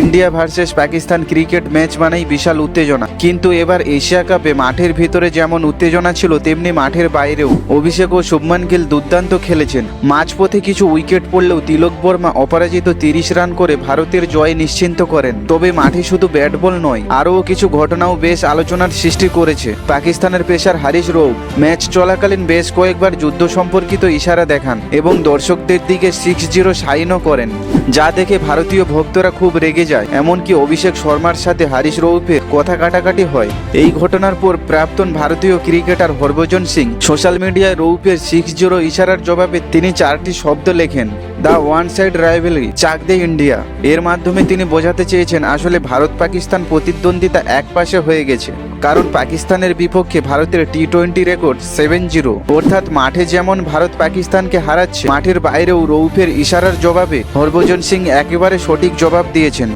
India versus Pakistan cricket match মানেই বিশাল উত্তেজনা। কিন্তু এবার এশিয়া কাপে মাঠের ভিতরে যেমন উত্তেজনা ছিল, তেমনি মাঠের বাইরেও। অভিষেক ও শুভমান গিল দুর্দান্ত খেলেছেন। মাঝপথে কিছু উইকেট পড়লেও তিলক বর্মা অপরাজিত তিরিশ রান করে ভারতের জয় নিশ্চিন্ত করেন। তবে মাঠে শুধু ব্যাট বল নয়, আরও কিছু ঘটনাও বেশ আলোচনার সৃষ্টি করেছে। পাকিস্তানের পেশার হারিস রৌ ম্যাচ চলাকালীন বেশ কয়েকবার যুদ্ধ সম্পর্কিত ইশারা দেখান এবং দর্শকদের দিকে সিক্স জিরো সাইনও করেন, যা দেখে ভারতীয় ভক্তরা খুব রেগে যায়। এমনকি অভিষেক শর্মার সাথে হারিস রৌফের কথা কাটাকাটি হয়। এই ঘটনার পর প্রাক্তন ভারতীয় ক্রিকেটার হরভজন সিং সোশ্যাল মিডিয়ায় রৌফের সিক্স জিরো ইশারার জবাবে তিনি চারটি শব্দ লেখেন, দ্য ওয়ান সাইড রাইভেলি চাক দে ইন্ডিয়া। এর মাধ্যমে তিনি বোঝাতে চেয়েছেন, আসলে ভারত পাকিস্তান প্রতিদ্বন্দ্বিতা এক পাশে হয়ে গেছে। কারণ পাকিস্তানের বিপক্ষে ভারতের T twenty record seven zero অর্থাৎ মাঠে যেমন ভারত পাকিস্তানকে হারাচ্ছে, মাঠের বাইরেও রৌফের ইশারার জবাবে হরভজন সিং একেবারে সঠিক জবাব দিয়েছেন।